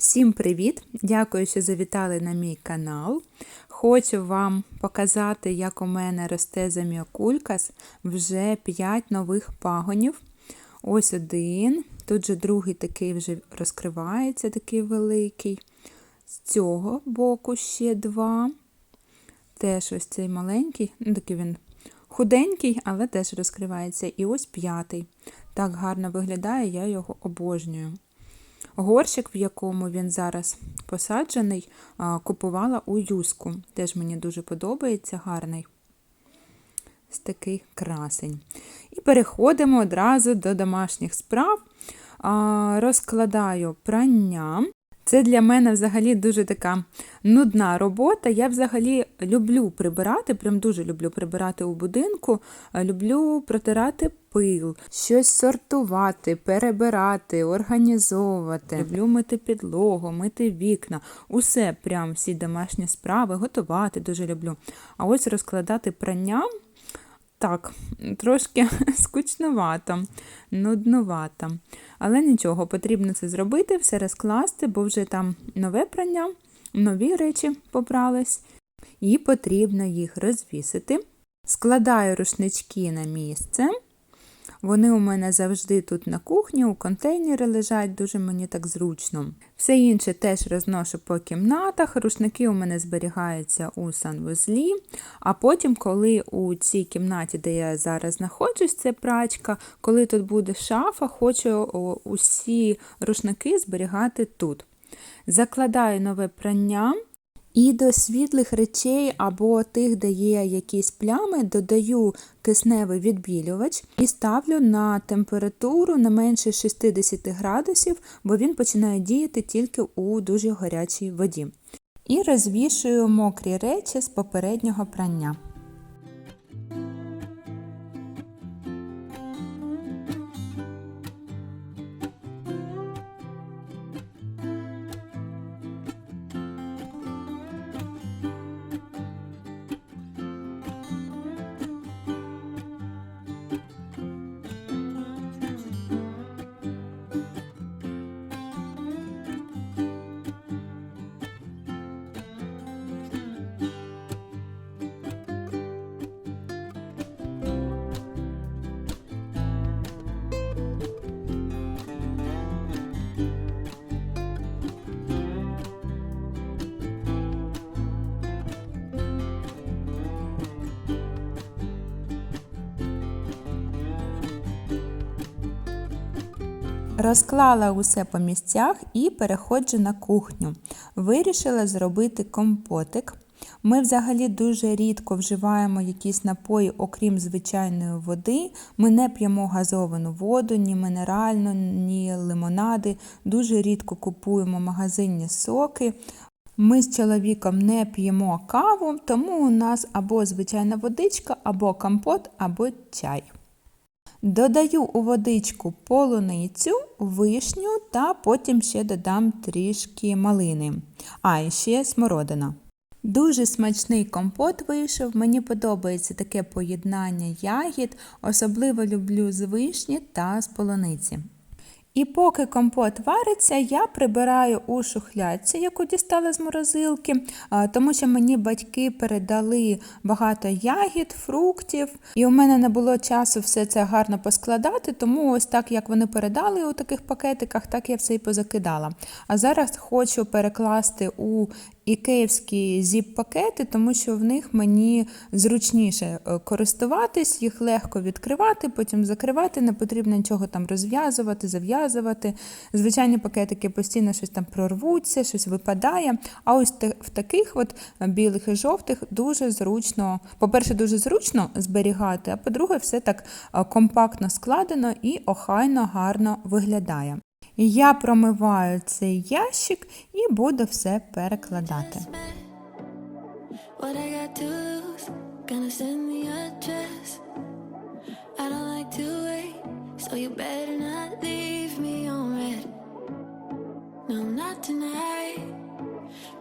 Всім привіт! Дякую, що завітали на мій канал. Хочу вам показати, як у мене росте заміокулькас вже 5 нових пагонів. Ось один. Тут же другий такий вже розкривається, такий великий. З цього боку ще два. Теж ось цей маленький, ну такий він худенький, але теж розкривається. І ось п'ятий. Так гарно виглядає, я його обожнюю. Горщик, в якому він зараз посаджений, купувала у юску. Теж мені дуже подобається, гарний. Ось такий красень. І переходимо одразу до домашніх справ. Розкладаю прання. Це для мене взагалі дуже така нудна робота. Я взагалі люблю прибирати, прям дуже люблю прибирати у будинку, люблю протирати пил, щось сортувати, перебирати, організовувати. Люблю мити підлогу, мити вікна, усе прям всі домашні справи, готувати дуже люблю. А ось розкладати прання. Так, трошки скучновато, нудновато. Але нічого, потрібно це зробити, все розкласти, бо вже там нове прання, нові речі побрались, і потрібно їх розвісити. Складаю рушнички на місце. Вони у мене завжди тут на кухні, у контейнері лежать, дуже мені так зручно. Все інше теж розношу по кімнатах. Рушники у мене зберігаються у санвузлі. А потім, коли у цій кімнаті, де я зараз знаходжусь, це прачка, коли тут буде шафа, хочу усі рушники зберігати тут. Закладаю нове прання. І до світлих речей або тих, де є якісь плями, додаю кисневий відбілювач і ставлю на температуру не менше 60 градусів, бо він починає діяти тільки у дуже гарячій воді. І розвішую мокрі речі з попереднього прання. Розклала усе по місцях і переходжу на кухню. Вирішила зробити компотик. Ми взагалі дуже рідко вживаємо якісь напої, окрім звичайної води. Ми не п'ємо газовану воду, ні мінеральну, ні лимонади. Дуже рідко купуємо магазинні соки. Ми з чоловіком не п'ємо каву, тому у нас або звичайна водичка, або компот, або чай. Додаю у водичку полуницю, вишню та потім ще додам трішки малини, а ще смородина. Дуже смачний компот вийшов, мені подобається таке поєднання ягід, особливо люблю з вишні та з полуниці. І поки компот вариться, я прибираю у шухлядці, яку дістала з морозилки, тому що мені батьки передали багато ягід, фруктів, і у мене не було часу все це гарно поскладати, тому ось так, як вони передали у таких пакетиках, так я все і позакидала. А зараз хочу перекласти у ікеївські зіп-пакети, тому що в них мені зручніше е, користуватись, їх легко відкривати, потім закривати, не потрібно нічого там розв'язувати, зав'язувати. Звичайні пакетики постійно щось там прорвуться, щось випадає. А ось в таких от білих і жовтих дуже зручно, по-перше, дуже зручно зберігати, а по-друге, все так е, компактно складено і охайно гарно виглядає. Я промиваю цей ящик і буду все перекладати.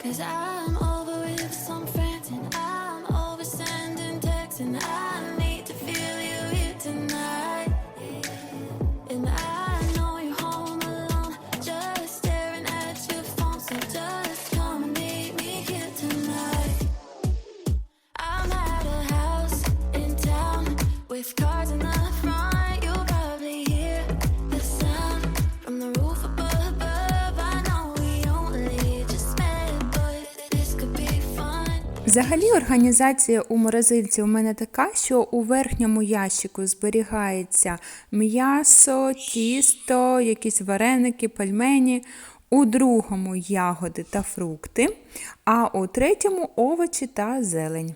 So Взагалі, організація у морозильці у мене така, що у верхньому ящику зберігається м'ясо, тісто, якісь вареники, пельмені, у другому ягоди та фрукти, а у третьому овочі та зелень.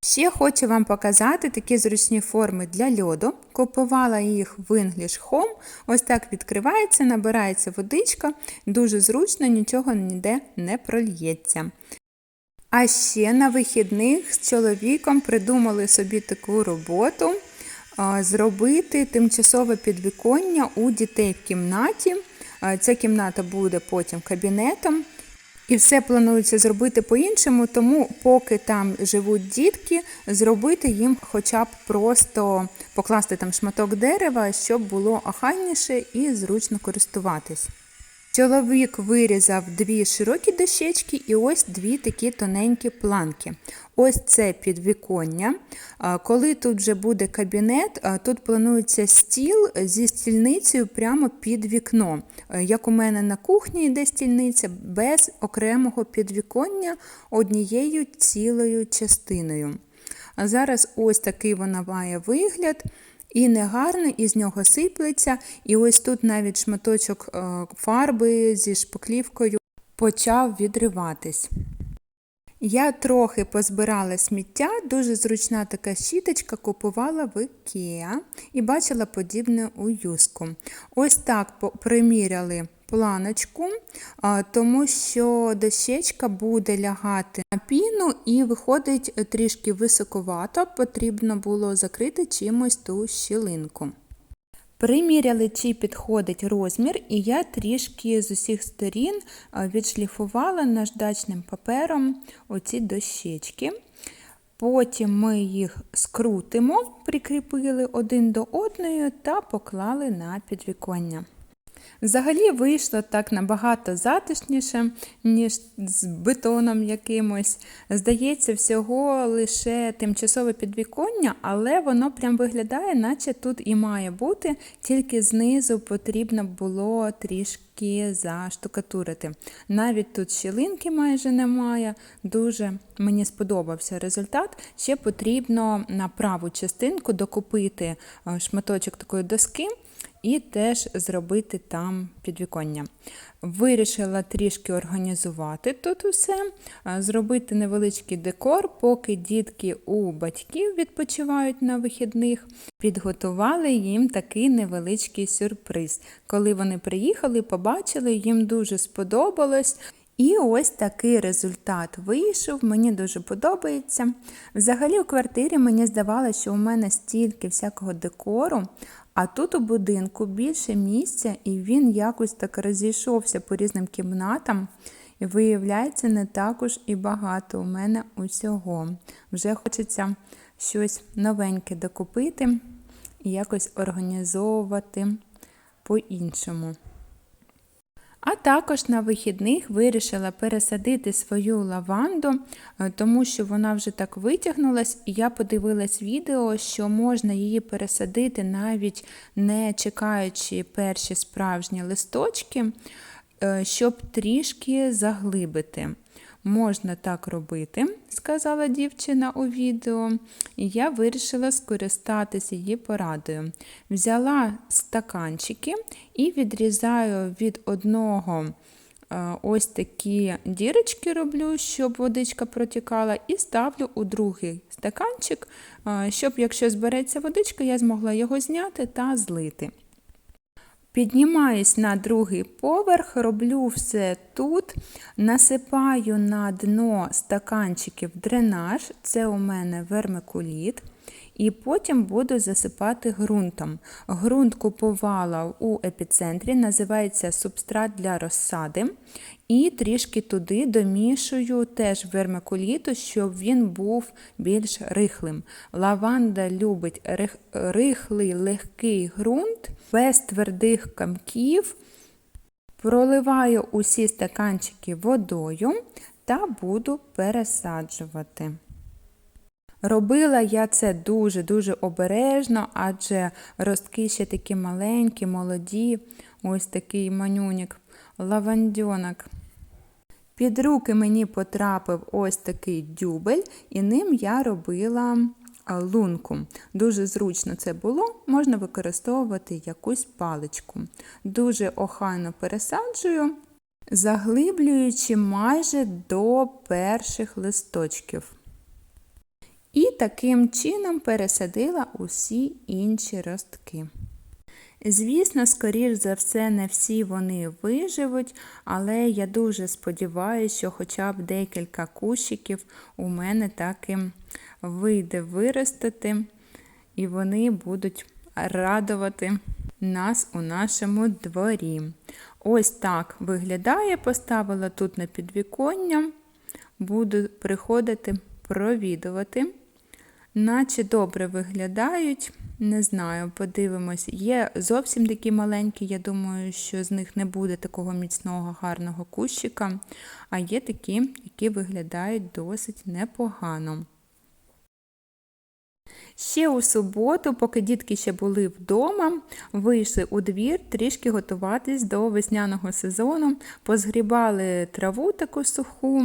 Ще хочу вам показати такі зручні форми для льоду. Купувала їх в English Home. Ось так відкривається, набирається водичка, дуже зручно, нічого ніде не прольється. А ще на вихідних з чоловіком придумали собі таку роботу зробити тимчасове підвіконня у дітей в кімнаті. Ця кімната буде потім кабінетом. І все планується зробити по-іншому, тому поки там живуть дітки, зробити їм хоча б просто покласти там шматок дерева, щоб було охайніше і зручно користуватись. Чоловік вирізав дві широкі дощечки і ось дві такі тоненькі планки. Ось це підвіконня. Коли тут вже буде кабінет, тут планується стіл зі стільницею прямо під вікно. Як у мене на кухні йде стільниця, без окремого підвіконня однією цілою частиною. Зараз ось такий вона має вигляд. І негарно, і з нього сиплеться. І ось тут навіть шматочок е, фарби зі шпаклівкою почав відриватись. Я трохи позбирала сміття, дуже зручна така щіточка купувала в Ікеа і бачила подібне у юску. Ось так приміряли планочку, тому що дощечка буде лягати на піну і виходить трішки високовато, потрібно було закрити чимось ту щілинку. Приміряли, чи підходить розмір, і я трішки з усіх сторін відшліфувала наждачним папером оці дощечки. Потім ми їх скрутимо, прикріпили один до одної та поклали на підвіконня. Взагалі вийшло так набагато затишніше, ніж з бетоном якимось. Здається, всього лише тимчасове підвіконня, але воно прям виглядає, наче тут і має бути, тільки знизу потрібно було трішки заштукатурити. Навіть тут щілинки майже немає. Дуже мені сподобався результат. Ще потрібно на праву частинку докупити е, шматочок такої доски і теж зробити там підвіконня. Вирішила трішки організувати тут усе, зробити невеличкий декор, поки дітки у батьків відпочивають на вихідних. Підготували їм такий невеличкий сюрприз. Коли вони приїхали, побачили, їм дуже сподобалось. І ось такий результат вийшов, мені дуже подобається. Взагалі, у квартирі мені здавалося, що у мене стільки всякого декору, а тут у будинку більше місця, і він якось так розійшовся по різним кімнатам. І виявляється, не також і багато у мене усього. Вже хочеться щось новеньке докупити і якось організовувати по-іншому. А також на вихідних вирішила пересадити свою лаванду, е, тому що вона вже так витягнулась, і я подивилась відео, що можна її пересадити навіть не чекаючи перші справжні листочки, е, щоб трішки заглибити. Можна так робити, сказала дівчина у відео, і я вирішила скористатися її порадою. Взяла стаканчики і відрізаю від одного е, ось такі дірочки роблю, щоб водичка протікала, і ставлю у другий стаканчик, е, щоб, якщо збереться водичка, я змогла його зняти та злити. Піднімаюсь на другий поверх, роблю все тут, насипаю на дно стаканчиків дренаж, це у мене вермикуліт. І потім буду засипати ґрунтом. Ґрунт купувала у епіцентрі, називається субстрат для розсади. І трішки туди домішую теж вермикуліту, щоб він був більш рихлим. Лаванда любить рих- рихлий легкий ґрунт, без твердих камків. Проливаю усі стаканчики водою та буду пересаджувати. Робила я це дуже-дуже обережно, адже ростки ще такі маленькі, молоді, ось такий манюнік, лавандьонок. Під руки мені потрапив ось такий дюбель, і ним я робила лунку. Дуже зручно це було, можна використовувати якусь паличку. Дуже охайно пересаджую, заглиблюючи майже до перших листочків. Таким чином пересадила усі інші ростки. Звісно, скоріш за все, не всі вони виживуть, але я дуже сподіваюся, що хоча б декілька кущиків у мене таки вийде виростити, і вони будуть радувати нас у нашому дворі. Ось так виглядає, поставила тут на підвіконня, буду приходити провідувати. Наче добре виглядають, не знаю, подивимось. Є зовсім такі маленькі, я думаю, що з них не буде такого міцного, гарного кущика, а є такі, які виглядають досить непогано. Ще у суботу, поки дітки ще були вдома, вийшли у двір трішки готуватись до весняного сезону, позгрібали траву таку суху,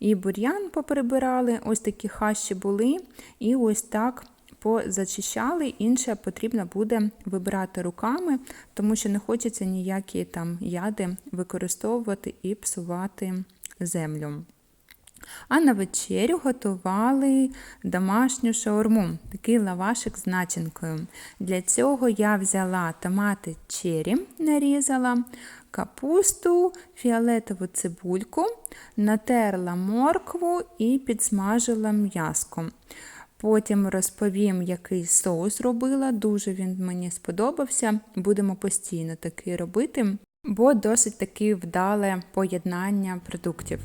і бур'ян поприбирали, ось такі хащі були, і ось так позачищали, інше потрібно буде вибирати руками, тому що не хочеться ніякі там яди використовувати і псувати землю. А на вечерю готували домашню шаурму, такий лавашик з начинкою. Для цього я взяла томати чері, нарізала, капусту, фіолетову цибульку, натерла моркву і підсмажила м'яско. Потім розповім, який соус робила, дуже він мені сподобався. Будемо постійно такий робити, бо досить таки вдале поєднання продуктів.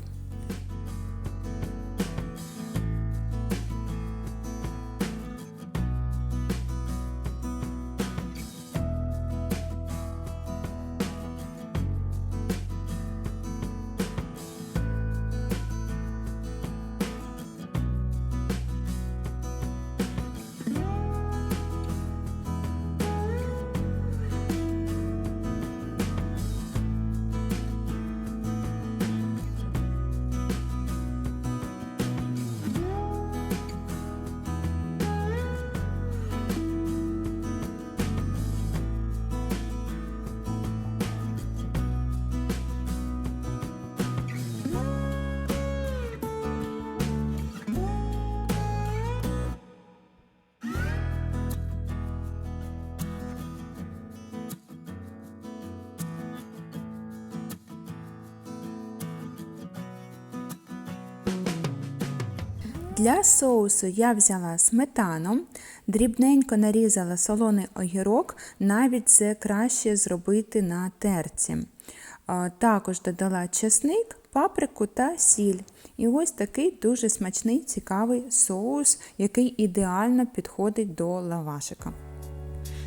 Для соусу я взяла сметану, дрібненько нарізала солоний огірок, навіть це краще зробити на терці. Також додала чесник, паприку та сіль. І ось такий дуже смачний, цікавий соус, який ідеально підходить до лавашика.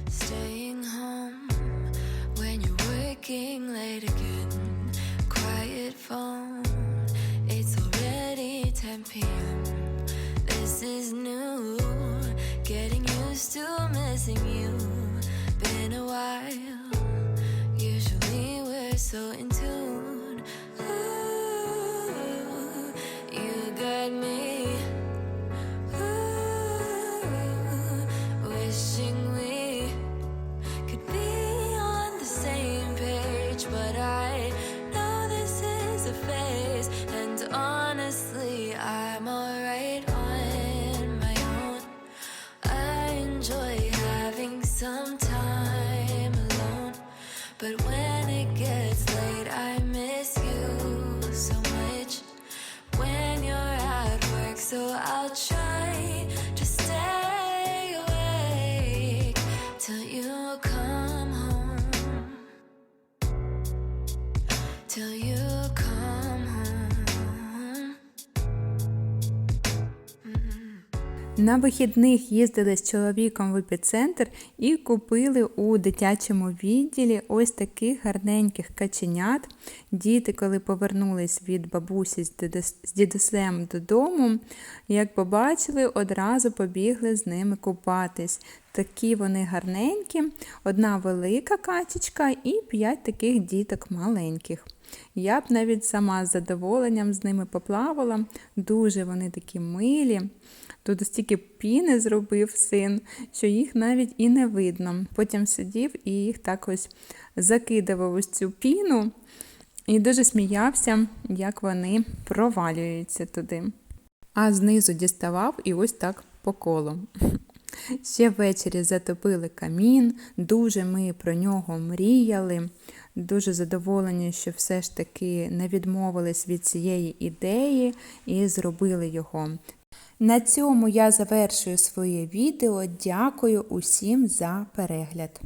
Staying Is new, getting used to missing you. Been a while, usually we're so in На вихідних їздили з чоловіком в епіцентр і купили у дитячому відділі ось таких гарненьких каченят. Діти, коли повернулись від бабусі з дідус- дідусем додому, як побачили, одразу побігли з ними купатись. Такі вони гарненькі, одна велика качечка і п'ять таких діток маленьких. Я б навіть сама з задоволенням з ними поплавала. Дуже вони такі милі. Тут стільки піни зробив син, що їх навіть і не видно. Потім сидів і їх так ось закидував ось цю піну і дуже сміявся, як вони провалюються туди. А знизу діставав і ось так по колу. Ще ввечері затопили камін, дуже ми про нього мріяли. Дуже задоволені, що все ж таки не відмовились від цієї ідеї і зробили його. На цьому я завершую своє відео. Дякую усім за перегляд.